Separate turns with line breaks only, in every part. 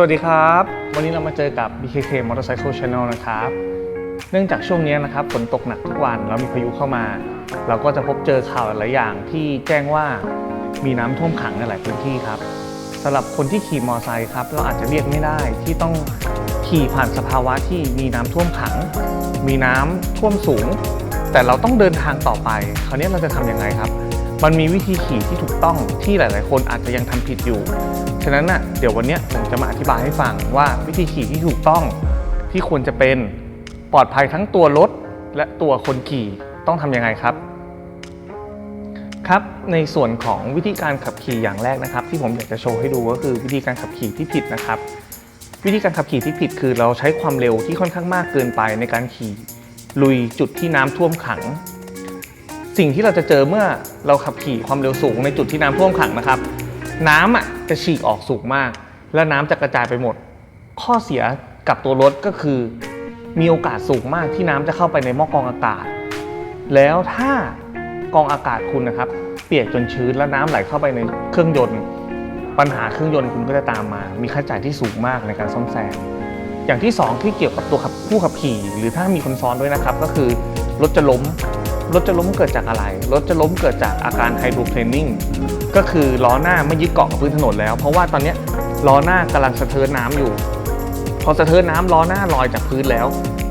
สวัสดีครับ วันนี้เรามาเจอกับ BKK Motorcycle Channel นะครับ เนื่องจากช่วงนี้นะครับฝนตกหนักทุกวันแล้วมีพายุเข้ามา เราก็จะพบเจอข่าวหลายอย่างที่แจ้งว่ามีน้ำท่วมขังในหลายพื้นที่ครับสำหรับคนที่ขี่มอเตอร์ไซค์ครับเราอาจจะเรียกไม่ได้ที่ต้องขี่ผ่านสภาวะที่มีน้ำท่วมขัง มีน้ำท่วมสูง แต่เราต้องเดินทางต่อไป คราวนี้เราจะทำยังไงครับ มันมีวิธีขี่ที่ถูกต้องที่หลาย ๆ คนอาจจะยังทำผิดอยู่ะนั้นน่ะเดี๋ยววันนี้ผมจะมาอธิบายให้ฟังว่าวิธีขี่ที่ถูกต้องที่ควรจะเป็นปลอดภัยทั้งตัวรถและตัวคนขี่ต้องทำยังไงครับ ครับในส่วนของวิธีการขับขี่อย่างแรกนะครับ ที่ผมอยากจะโชว์ให้ดูก็คือวิธีการขับขี่ที่ผิดนะครับ วิธีการขับขี่ที่ผิดคือเราใช้ความเร็วที่ค่อนข้างมากเกินไปในการขี่ลุยจุดที่น้ำท่วมขัง สิ่งที่เราจะเจอเมื่อเราขับขี่ความเร็วสูงในจุดที่น้ำท่วมขังนะครับ น้ำอะจะฉีกออกสูงมาก และน้ำจะกระจายไปหมด ข้อเสียกับตัวรถก็คือ มีโอกาสสูงมากที่น้ำจะเข้าไปในหม้อกรองอากาศ แล้วถ้ากองอากาศคุณนะครับ เปียกจนชื้นแล้วน้ำไหลเข้าไปในเครื่องยนต์ ปัญหาเครื่องยนต์คุณก็จะตามมา มีค่าใช้จ่ายที่สูงมากในการซ่อมแซมอย่างที่สองที่เกี่ยวกับตัวขับผู้ขับขี่ หรือถ้ามีคนซ้อนด้วยนะครับ ก็คือรถจะล้ม รถจะล้มเกิดจากอะไร รถจะล้มเกิดจากอาการไฮโดรเพลนนิ่งก็คือล้อหน้าไม่ยึดเกาะกับพื้นถนนแล้ว เพราะว่าตอนนี้ล้อหน้ากำลังสะเทินน้ำอยู่ พอสะเทินน้ำล้อหน้าลอยจากพื้นแล้ว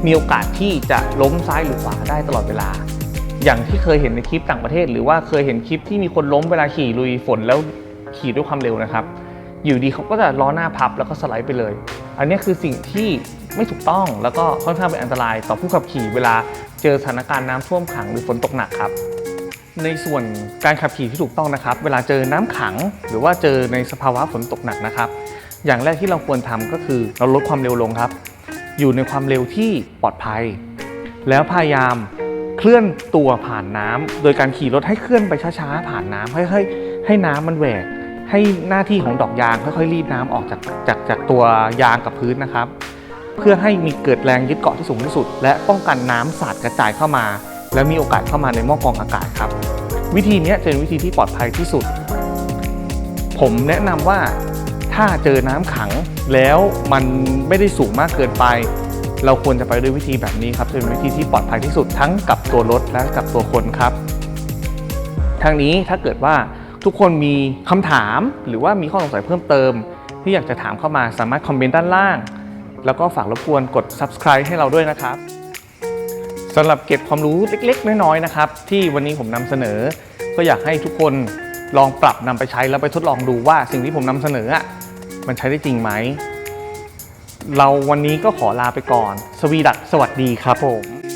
มีโอกาสที่จะล้มซ้ายหรือขวาได้ตลอดเวลา อย่างที่เคยเห็นในคลิปต่างประเทศ หรือว่าเคยเห็นคลิปที่มีคนล้มเวลาขี่ลุยฝนแล้วขี่ด้วยความเร็วนะครับ อยู่ดีเขาก็จะล้อหน้าพับแล้วก็สไลด์ไปเลย อันนี้คือสิ่งที่ไม่ถูกต้องแล้วก็ค่อนข้างเป็นอันตรายต่อผู้ขับขี่เวลาเจอสถานการณ์น้ำท่วมขังหรือฝนตกหนักครับ ในส่วนการขับขี่ที่ถูกต้องนะครับ เวลาเจอน้ำขัง หรือว่าเจอในสภาวะฝนตกหนักนะครับ อย่างแรกที่เราควรทำก็คือเราลดความเร็วลงครับ อยู่ในความเร็วที่ปลอดภัย แล้วพยายามเคลื่อนตัวผ่านน้ำโดยการขี่รถให้เคลื่อนไปช้าๆผ่านน้ำให้ให้ให้น้ำมันแหวกให้หน้าที่ของดอกยางค่อยๆรีดน้ำออกจากจากจากตัวยางกับพื้นนะครับ เพื่อให้มีเกิดแรงยึดเกาะที่สูงที่สุด และป้องกันน้ำสาดกระจายเข้ามา และมีโอกาสเข้ามาในหม้อกรองอากาศครับ วิธีนี้จะเป็นวิธีที่ปลอดภัยที่สุด ผมแนะนำว่าถ้าเจอน้ำขังแล้วมันไม่ได้สูงมากเกินไป เราควรจะไปด้วยวิธีแบบนี้ครับจะเป็นวิธีที่ปลอดภัยที่สุดทั้งกับตัวรถและกับตัวคนครับทางนี้ถ้าเกิดว่าทุกคนมีคำถามหรือว่ามีข้อสงสัยเพิ่มเติม ที่อยากจะถามเข้ามาสามารถคอมเมนต์ด้านล่าง แล้วก็ฝากรบกวนกด subscribe ให้เราด้วยนะครับสำหรับเก็บความรู้เล็กๆ น้อยๆนะครับ ที่วันนี้ผมนำเสนอ ก็อยากให้ทุกคนลองปรับนำไปใช้แล้วไปทดลองดูว่าสิ่งที่ผมนำเสนออะมันใช้ได้จริงไหม เราวันนี้ก็ขอลาไปก่อน สวีดักสวัสดีครับผม